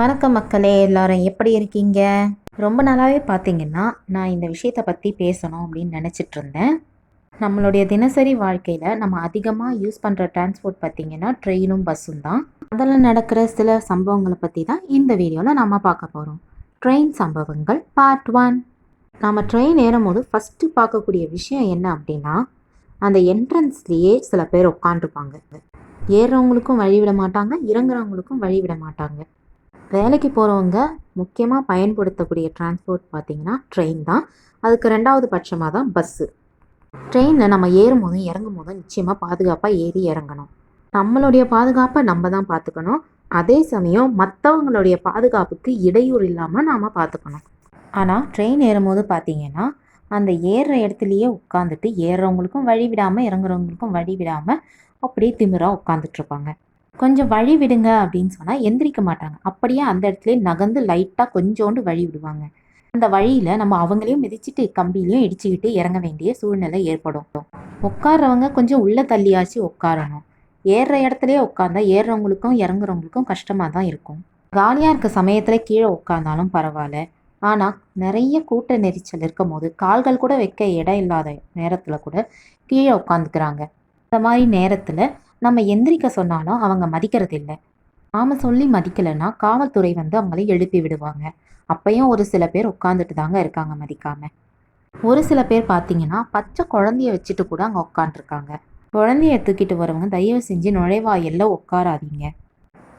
வணக்கம் மக்களே எல்லாரும் எப்படி இருக்கீங்க? ரொம்ப நாளாகவே பார்த்தீங்கன்னா நான் இந்த விஷயத்தை பற்றி பேசணும் அப்படின்னு நினச்சிட்டு இருந்தேன். நம்மளுடைய தினசரி வாழ்க்கையில் நம்ம அதிகமாக யூஸ் பண்ணுற டிரான்ஸ்போர்ட் பார்த்திங்கன்னா ட்ரெயினும் பஸ்ஸும் தான். அதில் நடக்கிற சில சம்பவங்களை பற்றி தான் இந்த வீடியோவில் நம்ம பார்க்க போகிறோம் ட்ரெயின் சம்பவங்கள் பார்ட் ஒன் நாம் ட்ரெயின் ஏறும்போது ஃபஸ்ட்டு பார்க்கக்கூடிய விஷயம் என்ன அப்படின்னா அந்த என்ட்ரன்ஸ்லேயே சில பேர் உட்காந்துருப்பாங்க ஏறுறவங்களுக்கும் வழி விட மாட்டாங்க இறங்குறவங்களுக்கும் வழி விட மாட்டாங்க. வேலைக்கு போகிறவங்க முக்கியமாக பயன்படுத்தக்கூடிய டிரான்ஸ்போர்ட் பார்த்திங்கன்னா ட்ரெயின் தான். அதுக்கு ரெண்டாவது பட்சமாக தான் பஸ்ஸு ட்ரெயினில் நம்ம ஏறும் போதும் இறங்கும் போதும் நிச்சயமாக பாதுகாப்பாக ஏறி இறங்கணும். நம்மளுடைய பாதுகாப்பை நம்ம தான் பார்த்துக்கணும். அதே சமயம் மற்றவங்களுடைய பாதுகாப்புக்கு இடையூறு இல்லாமல் நாம் பார்த்துக்கணும். ஆனால் ட்ரெயின் ஏறும்போது பார்த்தீங்கன்னா அந்த ஏறுற இடத்துலையே உட்காந்துட்டு ஏறுறவங்களுக்கும் வழி விடாமல் இறங்குறவங்களுக்கும் வழி விடாமல் அப்படியே திமிராக உட்காந்துட்ருப்பாங்க கொஞ்சம் வழி விடுங்க அப்படின்னு சொன்னால் எந்திரிக்க மாட்டாங்க. அப்படியே அந்த இடத்துல நகர்ந்து லைட்டாக கொஞ்சோண்டு வழி விடுவாங்க. அந்த வழியில் நம்ம அவங்களையும் மிதிச்சிட்டு கம்பிலையும் இடிச்சுக்கிட்டு இறங்க வேண்டிய சூழ்நிலை ஏற்படும். உட்கார்றவங்க கொஞ்சம் உள்ள தள்ளியாச்சு உட்காரணும். ஏறுற இடத்துலயே உட்காந்தா ஏறுறவங்களுக்கும் இறங்குறவங்களுக்கும் கஷ்டமாக தான் இருக்கும். காலியாக இருக்க சமயத்தில் கீழே உட்காந்தாலும் பரவாயில்ல. ஆனால் நிறைய கூட்ட நெரிச்சல் இருக்கும் போது கால்கள் கூட வைக்க இடம் இல்லாத நேரத்தில் கூட கீழே உட்காந்துக்கிறாங்க இந்த மாதிரி நேரத்தில் நம்ம எந்திரிக்க சொன்னாலும் அவங்க மதிக்கிறது இல்லை நாம சொல்லி மதிக்கலைன்னா காவல்துறை வந்து அவங்கள எழுப்பி விடுவாங்க. அப்பயும் ஒரு சில பேர் உட்காந்துட்டு தாங்க இருக்காங்க மதிக்காம. ஒரு சில பேர் பார்த்தீங்கன்னா பச்சை குழந்தைய வச்சுட்டு கூட அங்கே உட்காந்துருக்காங்க குழந்தைய தூக்கிட்டு வரவங்க தயவு செஞ்சு நுழைவாயில்ல உட்காராதீங்க.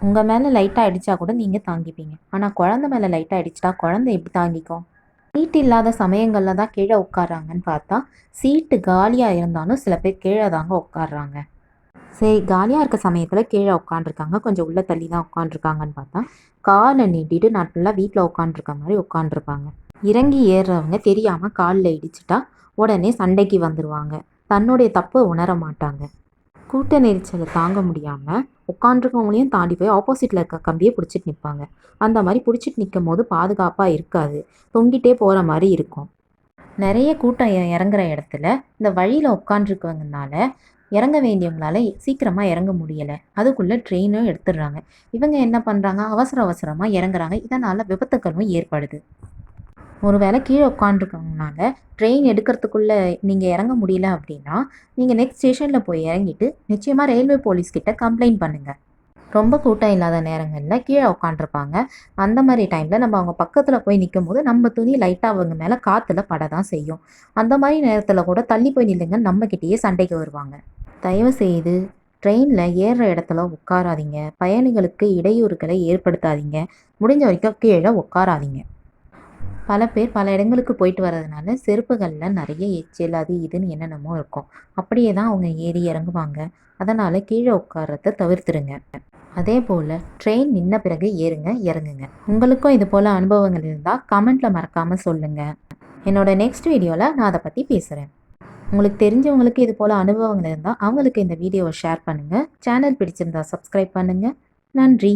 உங்கள் மேலே லைட்டாக அடித்தா கூட நீங்கள் தாங்கிப்பீங்க. ஆனால் குழந்தை மேலே லைட்டாக அடிச்சிட்டா குழந்தை எப்படி தாங்கிக்கும்? சீட் இல்லாத சமயங்களில் தான் கீழே உட்காராங்கன்னு பார்த்தா சீட்டு காலியாக இருந்தாலும் சில பேர் கீழே தாங்க உட்காடுறாங்க சரி காலியாக இருக்க சமயத்தில் கீழே உட்காந்துருக்காங்க கொஞ்சம் உள்ளே தள்ளி தான் உட்காந்துருக்காங்கன்னு பார்த்தா காலை நீட்டிட்டு நல்லா வீட்டில் உட்காந்துருக்க மாதிரி உட்காந்துருப்பாங்க இறங்கி ஏறுறவங்க தெரியாமல் காலில் இடிச்சிட்டா உடனே சண்டைக்கு வந்துடுவாங்க தன்னுடைய தப்பை உணர மாட்டாங்க. கூட்ட நெரிச்சலை தாங்க முடியாமல் உட்காந்துருக்கவங்களையும் தாண்டி போய் ஆப்போசிட்டில் இருக்க கம்பியை பிடிச்சிட்டு நிற்பாங்க அந்த மாதிரி பிடிச்சிட்டு நிற்கும் போது பாதுகாப்பாக இருக்காது. தொங்கிட்டே போகிற மாதிரி இருக்கும். நிறைய கூட்டம் இ- இறங்குற இடத்துல இந்த வழியில் உட்காந்துருக்கவங்கனால இறங்க வேண்டியவங்களால சீக்கிரமாக இறங்க முடியலை. அதுக்குள்ளே ட்ரெயினும் எடுத்துடுறாங்க. இவங்க என்ன பண்ணுறாங்க அவசர அவசரமாக இறங்குறாங்க. இதனால் விபத்துக்களும் ஏற்படுது. ஒருவேளை கீழே உட்காந்துருக்கவங்கனால ட்ரெயின் எடுக்கிறதுக்குள்ளே நீங்கள் இறங்க முடியல அப்படின்னா நீங்கள் நெக்ஸ்ட் ஸ்டேஷனில் போய் இறங்கிட்டு நிச்சயமாக ரயில்வே போலீஸ் கிட்ட கம்ப்ளைண்ட் பண்ணுங்கள் ரொம்ப கூட்டம் இல்லாத நேரங்களில் கீழே உட்காண்ட்ருப்பாங்க அந்த மாதிரி டைமில் நம்ம அவங்க பக்கத்தில் போய் நிற்கும் போது நம்ம துணி லைட்டாக அவங்க மேலே காற்றுல பட தான் செய்யும். அந்த மாதிரி நேரத்தில் கூட தள்ளி போய் நில்லுங்க. நம்மக்கிட்டேயே சண்டைக்கு வருவாங்க. தயவுசெய்து ட்ரெயினில் ஏறுற இடத்துல உட்காராதீங்க. பயணிகளுக்கு இடையூறுகளை ஏற்படுத்தாதீங்க. முடிஞ்ச வரைக்கும் கீழே உட்காராதீங்க. பல பேர் பல இடங்களுக்கு போயிட்டு வர்றதுனால செருப்புகளில் நிறைய எச்சில் அது இதுன்னு என்னென்னமோ இருக்கும். அப்படியே தான் அவங்க ஏறி இறங்குவாங்க. அதனால் கீழே உட்கார்றத தவிர்த்துருங்க. அதே போல் ட்ரெயின் நின்ன பிறகு ஏறுங்க இறங்குங்க. உங்களுக்கும் இது போல் அனுபவங்கள் இருந்தால் கமெண்ட்டில் மறக்காமல் சொல்லுங்கள் என்னோட நெக்ஸ்ட் வீடியோவில் நான் அதை பற்றி பேசுகிறேன் உங்களுக்கு தெரிஞ்சவங்களுக்கு இது போல் அனுபவங்கள் இருந்தால் அவங்களுக்கு இந்த வீடியோவை ஷேர் பண்ணுங்கள் சேனல் பிடிச்சிருந்தா சப்ஸ்கிரைப் பண்ணுங்கள் நன்றி.